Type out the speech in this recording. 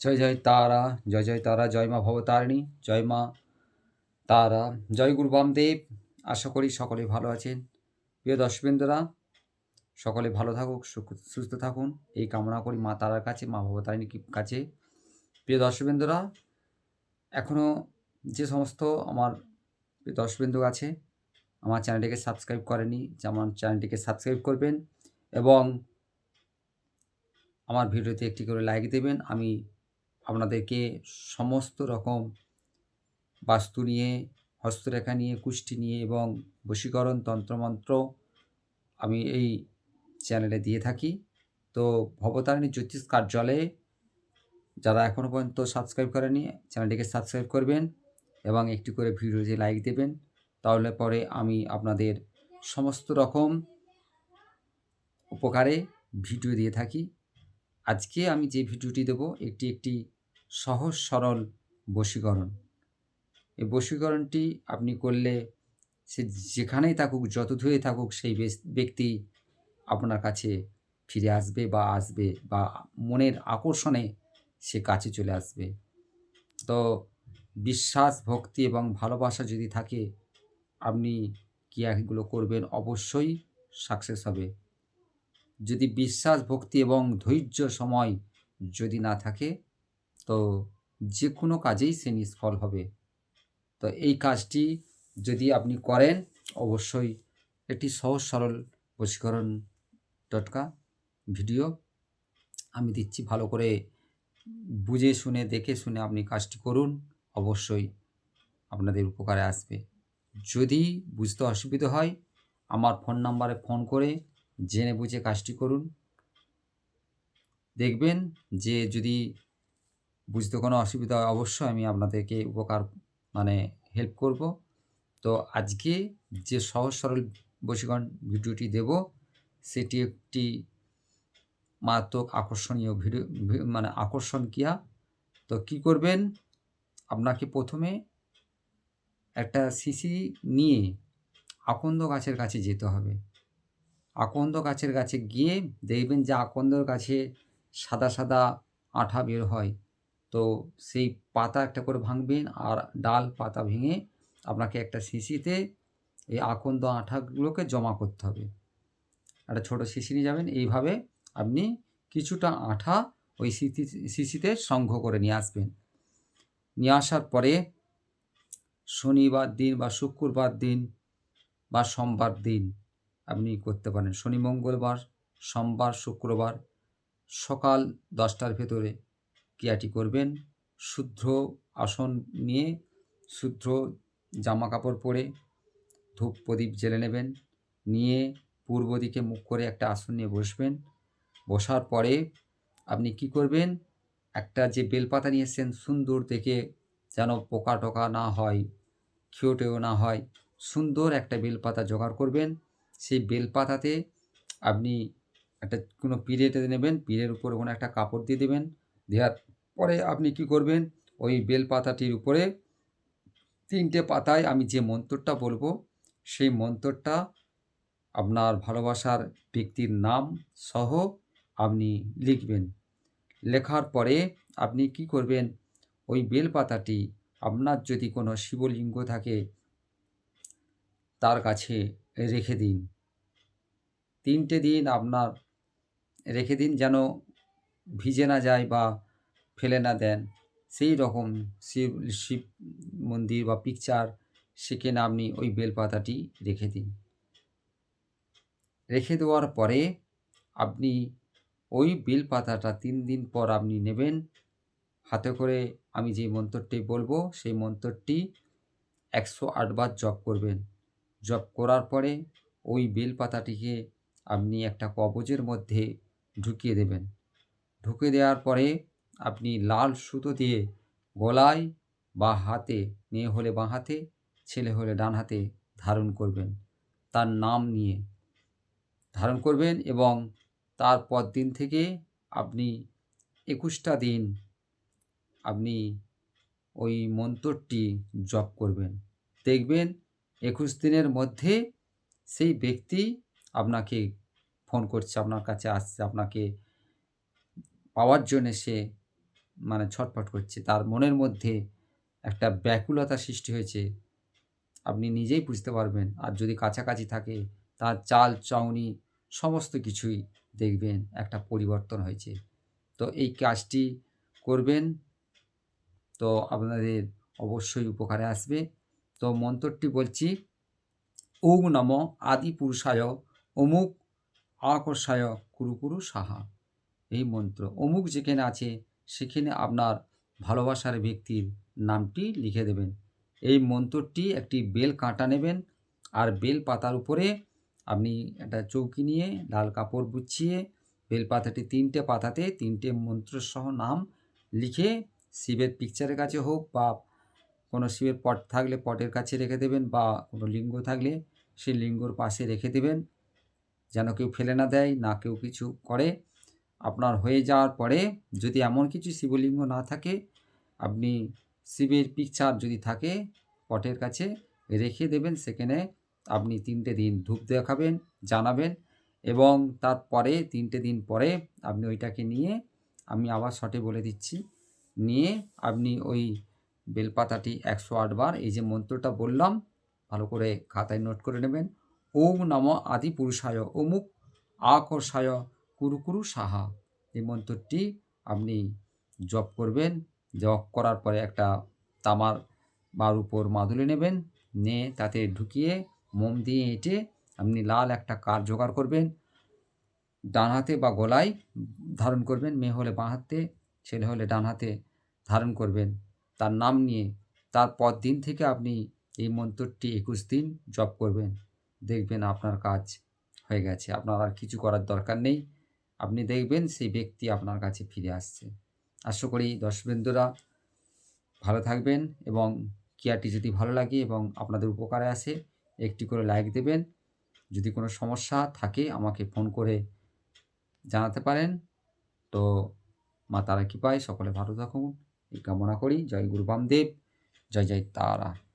জয় জয় তারা, জয় জয় তারা, জয় মা ভবতারিণী, জয় মা তারা, জয় গুরু বামদেব। আশা করি সকলে ভালো আছেন। প্রিয় দর্শকবৃন্দরা, সকলে ভালো থাকুক সুস্থ থাকুন। এই কামনা করি মা তারার কাছে, মা ভবতারিণীর কি- কাছে। প্রিয় দর্শকবৃন্দরা এখনও যে সমস্ত আমার প্রিয় দর্শকবৃন্দু আছে, আমার চ্যানেলটিকে সাবস্ক্রাইব করেনি যে আমার চ্যানেলটিকে সাবস্ক্রাইব করবেন এবং আমার ভিডিওতে একটি করে লাইক দেবেন। আমি আপনাদেরকে সমস্ত রকম বাস্তু নিয়ে, হস্তরেখা নিয়ে কুষ্টি নিয়ে এবং বশীকরণ তন্ত্রমন্ত্র আমি এই চ্যানেলে দিয়ে থাকি। তো ভবতারিণী জ্যোতিষ কার্যালয়ে যারা এখনও পর্যন্ত সাবস্ক্রাইব করেনি চ্যানেলটিকে সাবস্ক্রাইব করবেন এবং একটি করে ভিডিওতে লাইক দেবেন। তাহলে পরে আমি আপনাদের সমস্ত রকম উপকারে ভিডিও দিয়ে থাকি। আজকে আমি যে ভিডিওটি দেব একটি একটি সহজ সরল বশীকরণ। এই বশীকরণটি আপনি করলে সে যেখানেই থাকুক যত দূরে থাকুক, সেই ব্যক্তি আপনার কাছে ফিরে আসবে বা আসবে বা মনের আকর্ষণে সে কাছে চলে আসবে। তো বিশ্বাস, ভক্তি এবং ভালোবাসা যদি থাকে, আপনি কি এগুলো করবেন? অবশ্যই সাকসেস হবে। যদি বিশ্বাস, ভক্তি এবং ধৈর্য সময় যদি না থাকে তো যে কোনো কাজেই সে নিষ্ফল হবে। তো এই কাজটি যদি আপনি করেন, অবশ্যই একটি সহজ সরল বশীকরণ টটকা ভিডিও আমি দিচ্ছি। ভালো করে বুঝে শুনে, দেখে শুনে আপনি কাজটি করুন, অবশ্যই আপনাদের উপকারে আসবে। যদি বুঝতে অসুবিধা হয়, আমার ফোন নাম্বারে ফোন করে জেনে বুঝে কাজটি করুন। দেখবেন যে যদি বুঝতে কোনো অসুবিধা হয়, অবশ্যই আমি আপনাদেরকে উপকার মানে হেল্প করব। তো আজকে যে সহজ সরল বশীকরণ ভিডিওটি দেব, সেটি একটি মারাত্মক আকর্ষণীয় ভিডিও মানে আকর্ষণ কিয়া তো কি করবেন? আপনাকে প্রথমে একটা শিশি নিয়ে আকন্দ গাছের কাছে যেতে হবে। আকন্দ গাছের কাছে গিয়ে দেখবেন যে আকন্দর গাছে সাদা সাদা আঠা বের হয়। তো সেই পাতা একটা করে ভাঙবেন আর ডাল পাতা ভেঙে আপনাকে একটা শিশিতে এই আকন্দ আঠাগুলোকে জমা করতে হবে। একটা ছোটো শিশি নিয়ে যাবেন, এইভাবে আপনি কিছুটা আঠা ওই শিশি, শিশিতে সংগ্রহ করে নিয়ে আসবেন। নিয়ে আসার পরে শনিবার দিন বা শুক্রবার দিন বা সোমবার দিন আপনি করতে পারেন। শনি মঙ্গলবার, সোমবার, শুক্রবার সকাল দশটার ভেতরে ক্রিয়াটি করবেন। শুদ্ধ আসন নিয়ে শুদ্ধ জামা কাপড় পরে ধূপ প্রদীপ জেলে নেবেন। নিয়ে পূর্ব দিকে মুখ করে একটা আসন নিয়ে বসবেন। বসার পরে আপনি কি করবেন? একটা যে বেলপাতা নিয়ে এসছেন সুন্দর দেখে যেন পোকা টোকা না হয়, খেয়েও না হয়, সুন্দর একটা বেলপাতা জোগাড় করবেন। সেই বেলপাতাতে আপনি একটা কোনো পিড়েতে নেবেন। পিড়ের উপর কোনো একটা কাপড় দিয়ে দেবেন। দেওয়ার পরে আপনি কি করবেন? ওই বেল পাতাটির উপরে তিনটে পাতায় আমি যে মন্তরটা বলব, সেই মন্তরটা আপনার ভালোবাসার ব্যক্তির নাম সহ আপনি লিখবেন। লেখার পরে আপনি কি করবেন? ওই বেল পাতাটি আপনার যদি কোনো শিবলিঙ্গ থাকে, তার কাছে রেখে দিন। তিনটে দিন আপনার রেখে দিন যেন ভিজে না যায় বা ফেলে না দেন, সেই রকম শিব শিব মন্দির বা পিকচার সেখানে আপনি ওই বেলপাতাটি রেখে দিন। রেখে দেওয়ার পরে আপনি ওই বেলপাতাটা তিন দিন পর আপনি নেবেন। হাতে করে আমি যে মন্ত্রটি বলব, সেই মন্ত্রটি একশো আটবার জপ করবেন। জপ করার পরে ওই বেলপাতাটিকে আপনি একটা কবজের মধ্যে ঢুকিয়ে দেবেন। ঢুকে দেওয়ার পরে আপনি লাল সুতো দিয়ে গলায় বা হাতে, মেয়ে হলে বাঁ হাতে, ছেলে হলে ডান হাতে ধারণ করবেন। তার নাম নিয়ে ধারণ করবেন এবং তারপর দিন থেকে আপনি একুশটা দিন আপনি ওই মন্ত্রটি জপ করবেন। দেখবেন একুশ দিনের মধ্যে সেই ব্যক্তি আপনাকে ফোন করছে, আপনার কাছে আসছে, আপনাকে পাওয়ার জন্যে সে মানে ছটফট করছে। তার মনের মধ্যে একটা ব্যাকুলতা সৃষ্টি হয়েছে। আপনি নিজেই বুঝতে পারবেন। আর যদি কাছাকাছি থাকে, তার চাল, চাউনি সমস্ত কিছুই দেখবেন একটা পরিবর্তন হয়েছে। তো এই কাজটি করবেন তো আপনাদের অবশ্যই উপকারে আসবে। তো মন্ত্রটি বলছি ওম নম আদি পুরুষায় অমুক আকর্ষায় কুরু কুরু সাহা। এই মন্ত্র। অমুক যেখানে আছে, সেখানে আপনার ভালোবাসার ব্যক্তির নামটি লিখে দেবেন। এই মন্ত্রটি একটি বেল কাঁটা নেবেন আর বেল পাতার উপরে আপনি একটা চৌকি নিয়ে লাল কাপড় বুছিয়ে বেল পাতাটি তিনটে পাতাতে তিনটে মন্ত্রসহ নাম লিখে শিবের পিকচারের কাছে হোক বা কোনো শিবের পট থাকলে পটের কাছে রেখে দেবেন বা কোনো লিঙ্গ থাকলে সেই লিঙ্গর পাশে রেখে দেবেন। যেন কেউ ফেলে না দেয়, না কেউ কিছু করে। আপনার হয়ে যাওয়ার পরে যদি এমন কিছু শিবলিঙ্গ না থাকে, আপনি শিবের পিকচার যদি থাকে পটের কাছে, রেখে দেবেন। সেখানে আপনি তিনটে দিন ধূপ দেখাবেন, জানাবেন এবং তারপরে তিনটে দিন পরে আপনি ওইটাকে নিয়ে, আমি আবার শটে বলে দিচ্ছি, নিয়ে আপনি ওই বেলপাতাটি একশো আটবার এই যে মন্ত্রটা বললাম, ভালো করে খাতায় নোট করে নেবেন। ওম নম আদি পুরুষায় অমুক আকর্ষায় কুরু কুরু সাহা। এই মন্ত্রটি আপনি জপ করবেন, জপ করার পরে একটা তামার বার উপর মাদুলি নেবেন, নিয়ে তাতে ঢুকিয়ে মোম দিয়ে এঁটে আপনি লাল একটা কার জোগাড় করবেন, ডান হাতে বা গলায় ধারণ করবেন, মেয়ে হলে বাঁ হাতে, ছেলে হলে ডান হাতে ধারণ করবেন। তার নাম নিয়ে তারপর দিন থেকে আপনি এই মন্ত্রটি একুশ দিন জপ করবেন। দেখবেন আপনার কাজ হয়ে গেছে, আপনার আর কিছু করার দরকার নেই। আপনি দেখবেন সেই ব্যক্তি আপনার কাছে ফিরে আসছে। আশা করি দর্শকবৃন্দরা ভালো থাকবেন এবং কেয়ারটি যদি ভালো লাগে এবং আপনাদের উপকারে আসে, একটি করে লাইক দেবেন। যদি কোনো সমস্যা থাকে আমাকে ফোন করে জানাতে পারেন। তো মা তারা কৃপায় সকলে ভালো থাকুন। এই কামনা করি। জয় গুরু বামদেব। জয় জয় তারা।